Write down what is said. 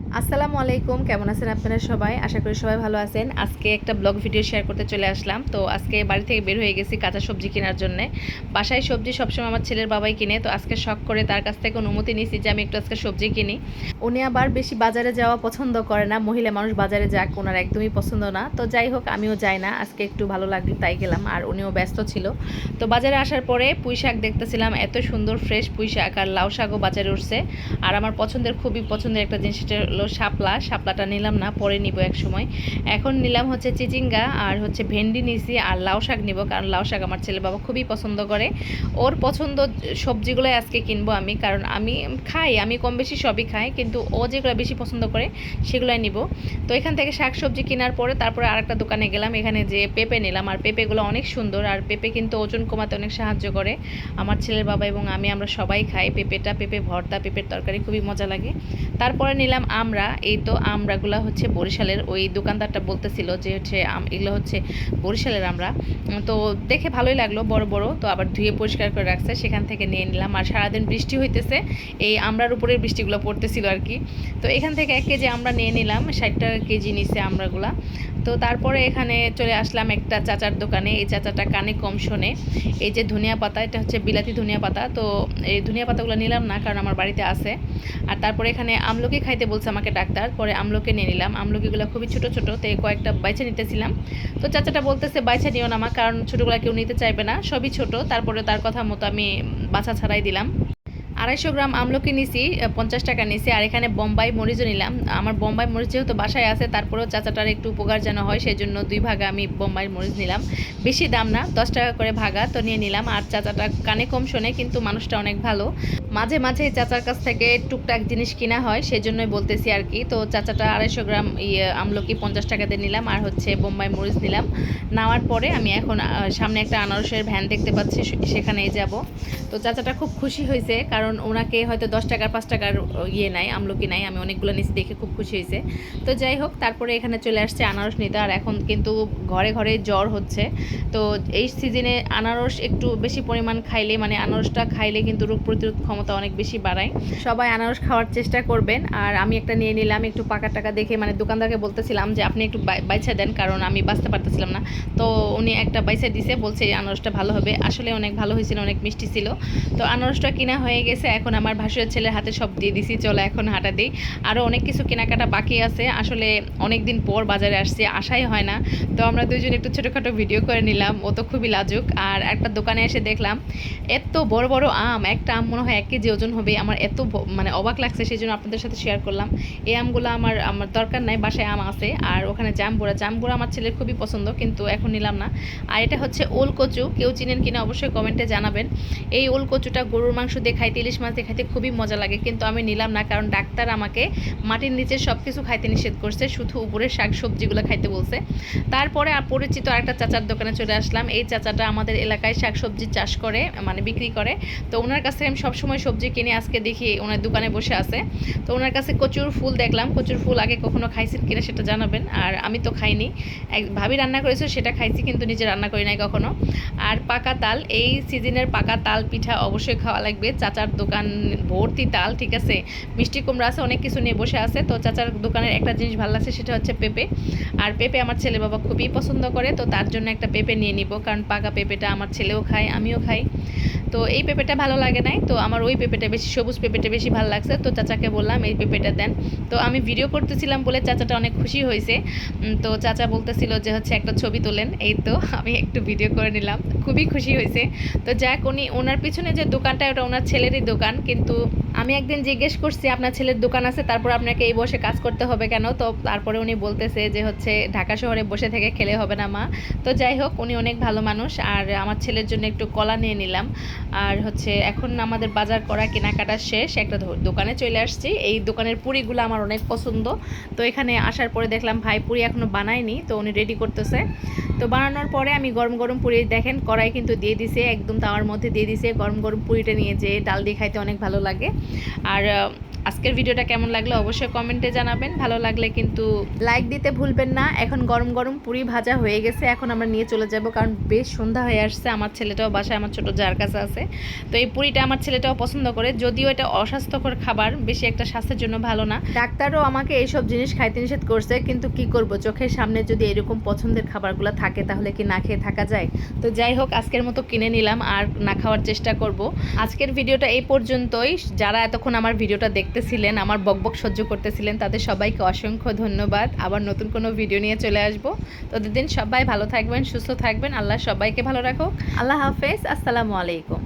আসসালামু আলাইকুম, কেমন আছেন আপনারা সবাই? আশা করি সবাই ভালো আছেন। আজকে একটা ব্লগ ভিডিও শেয়ার করতে চলে আসলাম। তো আজকে বাড়ি থেকে বের হয়ে গেছি কাঁচা সবজি কেনার জন্য। বাসায় সবজি সবসময় আমার ছেলের বাবাই কিনে, তো আজকে শখ করে তার কাছ থেকে অনুমতি নিয়েছি যে আমি একটু আজকে সবজি কিনি। উনি আবার বেশি বাজারে যাওয়া পছন্দ করে না, মহিলা মানুষ বাজারে যাক ওনার একদমই পছন্দ না। তো যাই হোক, আমিও যাই না, আজকে একটু ভালো লাগল তাই গেলাম, আর উনিও ব্যস্ত ছিল। তো বাজারে আসার পরে পুঁই শাক দেখতেছিলাম, এত সুন্দর ফ্রেশ পুঁই শাক আর লাউ শাকও বাজারে উঠছে। আর আমার পছন্দের, খুবই পছন্দের একটা জিনিস হলো শাপলা। শাপলাটা নিলাম না, পরে নিব এক সময়। এখন নিলাম হচ্ছে চিচিঙ্গা আর হচ্ছে ভেন্ডি নিছি আর লাউ শাক নিব, কারণ লাউ শাক আমার ছেলে বাবা খুবই পছন্দ করে। ওর পছন্দ সবজিগুলোই আজকে কিনবো আমি, কারণ আমি খাই, আমি কম বেশি সবই খাই, কিন্তু ও যেগুলো বেশি পছন্দ করে সেগুলোই নিব। তো এখান থেকে শাক সবজি কেনার পরে তারপরে আরেকটা দোকানে গেলাম, এখানে যে পেঁপে নিলাম। আর পেঁপেগুলো অনেক সুন্দর, আর পেঁপে কিন্তু ওজন কমাতে অনেক সাহায্য করে। আমার ছেলের বাবা এবং আমি আমরা সবাই খাই, পেঁপেটা, পেঁপে ভর্তা, পেঁপের তরকারি খুবই মজা লাগে। তারপরে নিলাম আমরা, এই তো আমরাগুলো হচ্ছে বরিশালের ওই দোকানদারটা বলতেছিল যে হচ্ছে এগুলো হচ্ছে বরিশালের আমরা। তো দেখে ভালোই লাগল, বড় বড়। তো আবার ধুয়ে পরিষ্কার করে রাখছে, সেখান থেকে নিয়ে নিলাম। আর সারাদিন বৃষ্টি হইতেছে, এই আমরার উপরের বৃষ্টিগুলো পড়তেছিল আর কি। তো এখান থেকে এক কেজি আমরা নিয়ে নিলাম, ষাট টাকা কেজি নিছে আমরাগুলা। তো তারপরে এখানে চলে আসলাম একটা চাচার দোকানে, এই চাচাটা কানে কম শোনে। এই যে ধনিয়া পাতা, এটা হচ্ছে বিলাতি ধনিয়া পাতা। তো এই ধনিয়া পাতাগুলো নিলাম না, কারণ আমার বাড়িতে আছে। আর তারপরে এখানে আমলকি খাইতে বলছে আমাকে ডাক্তার, পরে আমলকি নিয়ে নিলাম। আমলকিগুলো খুবই ছোট ছোট, তো কয়েকটা বাইছে নিতেছিলাম। তো চাচাটা বলতেছে, বাইছে নিও না মা, কারণ ছোটোগুলো কেউ নিতে চাইবে না, সবই ছোট। তারপরে তার কথা মতো আমি বাছা ছাড়াই দিলাম। আড়াইশো গ্রাম আমলকি নিছি, পঞ্চাশ টাকা নিছি, আর এখানে বোম্বাই মরিচও নিলাম। আমার বোম্বাই মরিচ যেহেতু বাসায় আছে, তারপরেও চাচাটার একটু উপকার যেন হয় সেই জন্য দুই ভাগা আমি বোম্বাই মরিচ নিলাম। বেশি দাম না, দশ টাকা করে ভাগা, তো নিয়ে নিলাম। আর চাচাটা কানে কম শোনে, কিন্তু মানুষটা অনেক ভালো। মাঝে মাঝে চাচার কাছ থেকে টুকটাক জিনিস কিনা হয় সেই জন্যই বলতেছি আর কি। তো চাচাটা আড়াইশো গ্রাম ইয়ে আমলকি পঞ্চাশ টাকা দিয়ে নিলাম আর হচ্ছে বোম্বাই মরিচ নিলাম। নেওয়ার পরে আমি এখন সামনে একটা আনারসের ভ্যান দেখতে পাচ্ছি সেখানেই যাব। তো চাচাটা খুব খুশি হয়েছে, কারণ ওনাকে হয়তো দশ টাকার, পাঁচ টাকার ইয়ে নাই, আমলকি নাই, আমি অনেকগুলো নিচে দেখে খুব খুশি হয়েছে। তো যাই হোক, তারপরে এখানে চলে আসছে আনারস নিতে, আর এখন কিন্তু ঘরে ঘরে জ্বর হচ্ছে। তো এই সিজনে আনারস একটু বেশি পরিমাণ খাইলে মানে আনারসটা খাইলে কিন্তু রোগ প্রতিরোধ ক্ষমতা অনেক বেশি বাড়ায়। সবাই আনারস খাওয়ার চেষ্টা করবেন। আর আমি একটা নিয়ে নিলাম, একটু পাকা টাকা দেখে মানে দোকানদারকে বলতেছিলাম যে আপনি একটু বাই- বাইছা দেন, কারণ আমি বাঁচতে পারতেছিলাম না। তো উনি একটা বাইসা দিছে, বলছে আনারসটা ভালো হবে। আসলে অনেক ভালো হয়েছিল, অনেক মিষ্টি ছিল। তো আনারসটা কিনা হয়ে গেছে, এখন আমার ভাসুরের ছেলের হাতে সব দিয়ে দিছি, চলো এখন হাঁটা দিই। আরও অনেক কিছু কেনাকাটা বাকি আছে। আসলে অনেক দিন পর বাজারে আসছি, আশাই হয় না। তো আমরা দুজন একটু ছোটোখাটো ভিডিও করে নিলাম, ও তো খুবই লাজুক। আর একটা দোকানে এসে দেখলাম, এত বড় বড় আম, একটা আম মনে হয় এক কেজি ওজন হবে, আমার এত মানে অবাক লাগছে সেই জন্য আপনাদের সাথে শেয়ার করলাম। এই আমগুলো আমার আমার দরকার নাই, বাসায় আম আছে, আর ওখানে জামগুড়া জামগুড়া আমার ছেলের খুবই পছন্দ, কিন্তু এখন নিলাম না। আর এটা হচ্ছে ওল কচু, কেউ চিনেন কিনা অবশ্যই কমেন্টে জানাবেন। এই ওল কচুটা গরুর মাংস দিয়ে খাইতে, ইলিশ মাছ দিয়ে খাইতে খুবই মজা লাগে, কিন্তু আমি নিলাম না, কারণ ডাক্তার আমাকে মাটির নিচে সব কিছু খাইতে নিষেধ করছে, শুধু উপরের শাক সবজিগুলো খাইতে বলছে। তারপরে পরিচিত আরেকটা চাচার দোকানে চলে আসলাম। এই চাচাটা আমাদের এলাকায় শাক সবজি চাষ করে মানে বিক্রি করে। তো ওনার কাছে আমি সবসময় সবজি কিনে আজকে দেখি ওনার দোকানে বসে আছে। তো ওনার কাছে কচুর ফুল দেখলাম। কচুর ফুল আগে কখনো খাইছেন কিনা সেটা জানাবেন। আর আমি তো খাইনি। এক ভাবি রান্না করেছে, সেটা খাইছি কিন্তু নিজে রান্না করি নাই কখনো। আর পাকা তাল, এই সিজনের পাকা তাল পিঠা অবশ্যই খাওয়া লাগবে। চাচার দোকান ভর্তি তাল, ঠিক আছে? মিষ্টি কুমড়া আছে, অনেক কিছু নিয়ে বসে আছে। তো চাচার দোকানের একটা জিনিস ভালো লাগছে, সেটা হচ্ছে পেঁপে। আর পেঁপে আমার ছেলে বাবা খুবই পছন্দ করে, তো তার জন্য একটা পেঁপে নিয়ে নিব। কারণ পাকা পেঁপেটা আমার ছেলেও খায়, আমিও খাই। তো এই পেঁপেটা ভালো লাগে নাই। তো আমার ওই পেঁপেটা বেশি, সবুজ পেঁপেটা বেশি ভালো লাগছে। তো চাচাকে বললাম, এই পেঁপেটা দেন। তো আমি ভিডিও করতেছিলাম বলে চাচাটা অনেক খুশি হয়েছে। তো চাচা বলতেছিল যে হচ্ছে একটা ছবি তোলেন। এই তো আমি একটু ভিডিও করে নিলাম। খুবই খুশি হয়েছে। তো যাক, উনি, ওনার পিছনে যে দোকানটা, ওটা ওনার ছেলেরই দোকান। কিন্তু আমি একদিন জিজ্ঞেস করছি, আপনার ছেলের দোকান আছে, তারপর আপনাকে এই বসে কাজ করতে হবে কেন? তো তারপরে উনি বলতেছে যে হচ্ছে, ঢাকা শহরে বসে থেকে খেলে হবে না মা। তো যাই হোক, উনি অনেক ভালো মানুষ, আর আমার ছেলের জন্য একটু কলা নিয়ে নিলাম। আর হচ্ছে, এখন আমাদের বাজার করা কেনাকাটা শেষ, একটা দোকানে চলে আসছি। এই দোকানের পুরিগুলো আমার অনেক পছন্দ। তো এখানে আসার পরে দেখলাম, ভাই পুরি এখনও বানায়নি, তো উনি রেডি করতেছে। তো বানানোর পরে আমি গরম গরম পুরি, দেখেন কড়াই কিন্তু দিয়ে দিছে, একদম তাওয়ার মধ্যে দিয়ে দিছে। গরম গরম পুরিটা নিয়ে যে ডাল দিয়ে খাইতে অনেক ভালো লাগে। আর আজকের ভিডিওটা কেমন লাগল অবশ্যই কমেন্টে জানাবেন। ভালো লাগলে কিন্তু লাইক দিতে ভুলবেন না। এখন গরম গরম পুরি ভাজা হয়ে গেছে। এখন আমরা নিয়ে চলে যাব কারণ বেশ সন্ধ্যা হয়ে আসছে। আমার ছেলেটাও বাসায় আমার ছোট যার কাছে আছে। তো এই পুরিটা আমার ছেলেটাও পছন্দ করে। যদিও এটা অস্বাস্থ্যকর খাবার বেশি একটা স্বাস্থ্যের জন্য ভালো না। ডাক্তারও আমাকে এইসব জিনিস খাইতে নিষেধ করছে। কিন্তু কি করব? চোখের সামনে যদি এরকম পছন্দের খাবারগুলো থাকে তাহলে কি না খেয়ে থাকা যায়? তো যাই হোক আজকের মতো কিনে নিলাম। আর না খাওয়ার চেষ্টা করব। আজকের ভিডিওটা এই পর্যন্তই। যারা এতক্ষণ আমার ভিডিওটা দেখতেছিলেন আমার বকবক সহ্য করতেছিলেন, তাদের সবাইকে অসংখ্য ধন্যবাদ। আবার নতুন কোনো ভিডিও নিয়ে চলে আসব। ততদিন সবাই ভালো থাকবেন, সুস্থ থাকবেন, আল্লাহ সবাইকে ভালো রাখো আল্লাহ হাফেজ, আসসালামু আলাইকুম।